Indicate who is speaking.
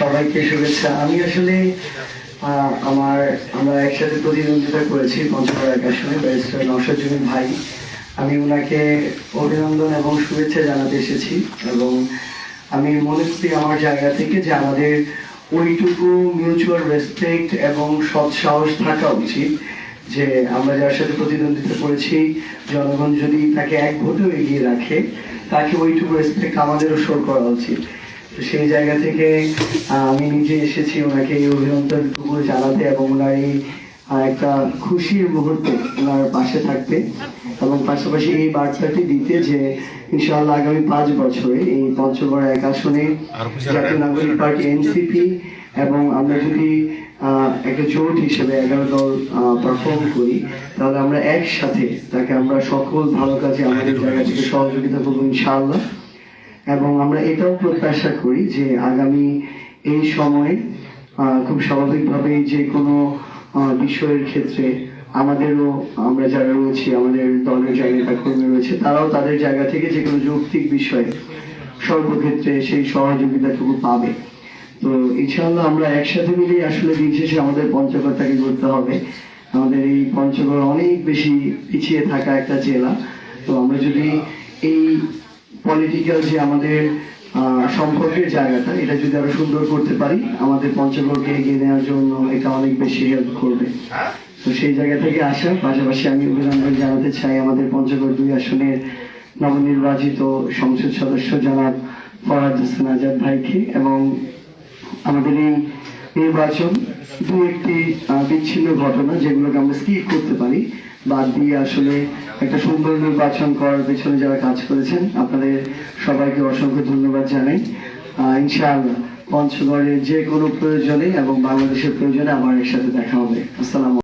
Speaker 1: সবাইকে শুভেচ্ছা। আমি আসলে আমার, আমরা একসাথে প্রতিদ্বন্দ্বিতা করেছি পঞ্চগড় এক আসনে ব্যারিস্টার নওশাদজুমিন ভাই। আমি ওনাকে অভিনন্দন এবং শুভেচ্ছা জানাতে এসেছি এবং আমি মনে করি আমার জায়গা থেকে যে আমাদের ওইটুকু মিউচুয়াল রেসপেক্ট এবং সৎ সাহস থাকা উচিত যে আমরা যার সাথে প্রতিদ্বন্দ্বিতা করেছি, জনগণ যদি তাকে এক ভোটেও এগিয়ে রাখে, তাকে ওইটুকু রেসপেক্ট আমাদেরও শোর করা উচিত। সেই জায়গা থেকে আমি নিজে এসেছি ওনাকে এই অভিনন্দনটুকু জানাতে এবং ওনার এই একটা খুশির মুহূর্তে ওনার পাশে থাকতে এবং পাশাপাশি এই বার্তাটি দিতে যে ইনশাআল্লাহ আগামী পাঁচ বছরে এই পঞ্চগড় এক আসনে জাতীয় নাগরিক পার্টি এনসিপি এবং আমরা যদি আহ, একটা জোট হিসেবে এগারো দল পারফর্ম করি তাহলে আমরা একসাথে তাকে আমরা সকল ভালো কাজে আমাদের জায়গা থেকে সহযোগিতা করব ইনশাআল্লাহ। এবং আমরা এটাও প্রত্যাশা করি যে আগামী এই সময়ে খুব স্বাভাবিকভাবে যে কোনো বিষয়ের ক্ষেত্রে আমাদেরও, আমরা যারা রয়েছি, আমাদের দলের নেতা কর্মী রয়েছে, তারাও তাদের জায়গা থেকে যে কোনো যৌক্তিক বিষয়ে সর্বক্ষেত্রে সেই সহযোগিতাটুকু পাবে। তো ইনশাআল্লাহ আমরা একসাথে মিলে আসলে দিন শেষে আমাদের পঞ্চগড়টাকে করতে হবে। আমাদের এই পঞ্চগড় অনেক বেশি পিছিয়ে থাকা একটা জেলা। তো আমরা যদি এই পলিটিক্যাল যে আমাদের সম্পর্কের জায়গাটা, এটা যদি আরও সুন্দর করতে পারি, আমাদের পঞ্চগড়কে এগিয়ে নেওয়ার জন্য এটা অনেক বেশি হেল্প করবে। তো সেই জায়গা থেকে আসা, পাশাপাশি আমি অভিনন্দন জানাতে চাই আমাদের পঞ্চগড় দুই আসনের নবনির্বাচিত সংসদ সদস্য জনাব ফরহাদ হোসেন আজাদ ভাইকে এবং আমাদের এই নির্বাচন দু একটি বিচ্ছিন্ন ঘটনা যেগুলোকে আমরা স্কিপ করতে পারি। বাদ দিয়ে আসলে একটা সুন্দর নির্বাচন করার পেছনে যারা কাজ করেছেন, আপনাদের সবাইকে অসংখ্য ধন্যবাদ জানাই। ইনশাআল্লাহ পঞ্চগড়ের যে কোনো প্রয়োজনে এবং বাংলাদেশের প্রয়োজনে আমার একসাথে দেখা হবে। আসসালাম